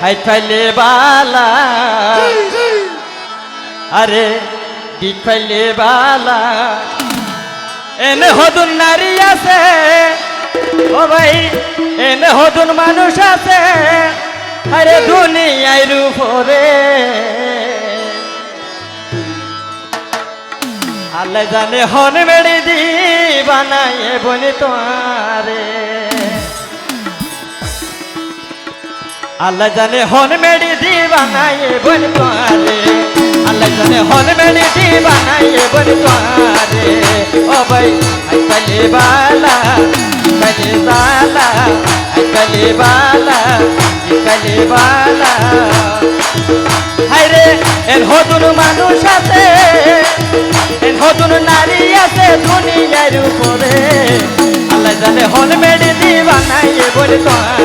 High ফাইলে বালা। আরে কি ফাইলে বালা। এনে হদুন নারী আছে। ও ভাই এনে হদুন মানুষ আছে। আরে দুনিয়ায় রূপরে আল্লাহ জানে হন মেড়ি দি বানায়ে বলি তোমারে। আল্লাহ জানে হন মেড়ি দি বানায়ে বলি তোমারে আল্লাহ জানে হন মেড়ি দি বানায়ে বলি তোমারে ও ভাই, আই কালে বালা কালে বালা, আই কালে বালা কালে বালা। হায়রে এর হতুন মানুষ আছে এর হতুন নারী আছে দুনিয়ার উপরে। আল্লাহ জানে হন মেডি দি বানাইয়ে বলে তোয়ারে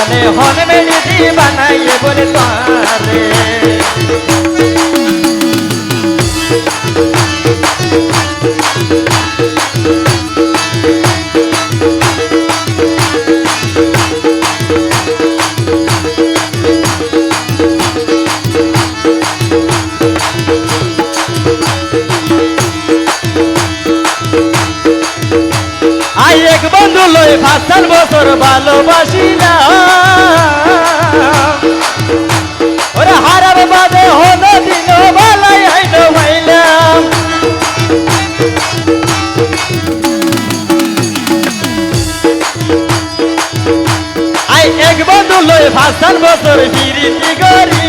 জানে হন মেলি বানাইয়ে বলে তোয়ারে এক বন্ধু লই পাঁচান বছর ভালোবাসি না ওরে হারার বাদে হলো দিন বালাই আইন ভাইলাম আই এক বন্ধু লই পাঁচান বছর বিরিতি করিলাম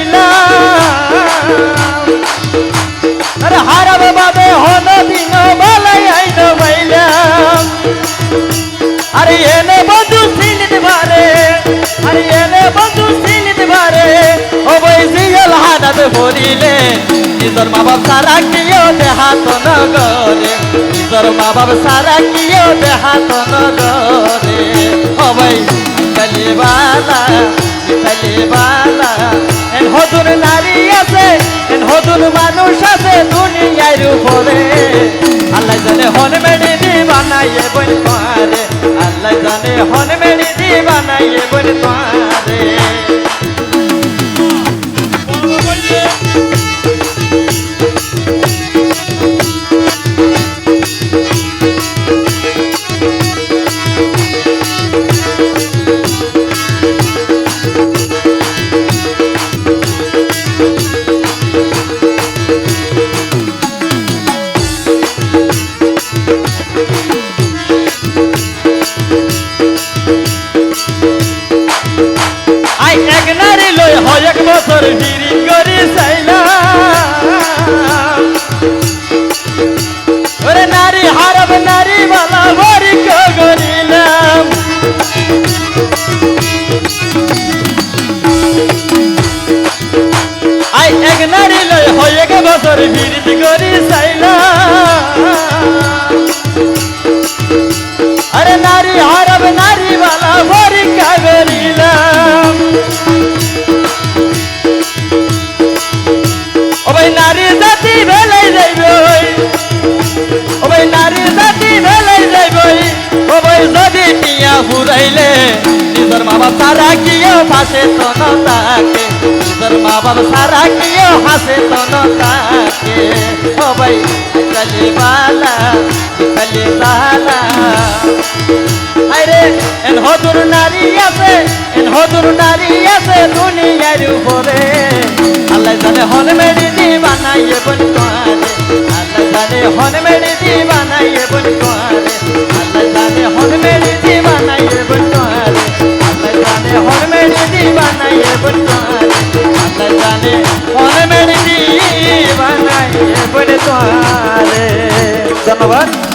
আরে এনে এনে পারে মা বাপ সারা কিও দেহাত নগরে। মা বাপ সারা কিও দেহাত নগরে। ও বই কালিবালা কালিবালা এন হদুর নারী আছে, এন হদুর মানুষ আছে হন মেডি দি বানাইয়ে বই তোয়ারে আই বছর বিড়ি করি চাইলাম ওরে নারী হারব নারী বালা ভরি করিলাম আই এক নারী লই হয় এক বছর বিড়ি করি চাইলাম সারা কিও পাশে তো থাকে নিজের মা সারা কিও হাসে তো থাকে ও ভাই কালি বালা কালি বালা। আরে এন হদুর নারী আছে, এন হদুর নারী আছে দুনিয়ার উপরে। আল্লাহ জানে হন মেডি দি বানাইয়ে বন তোয়ারে আল্লাহ জানে হন মেডি দি বানাইয়ে বন তোয়ারে सहारे धन्यवाद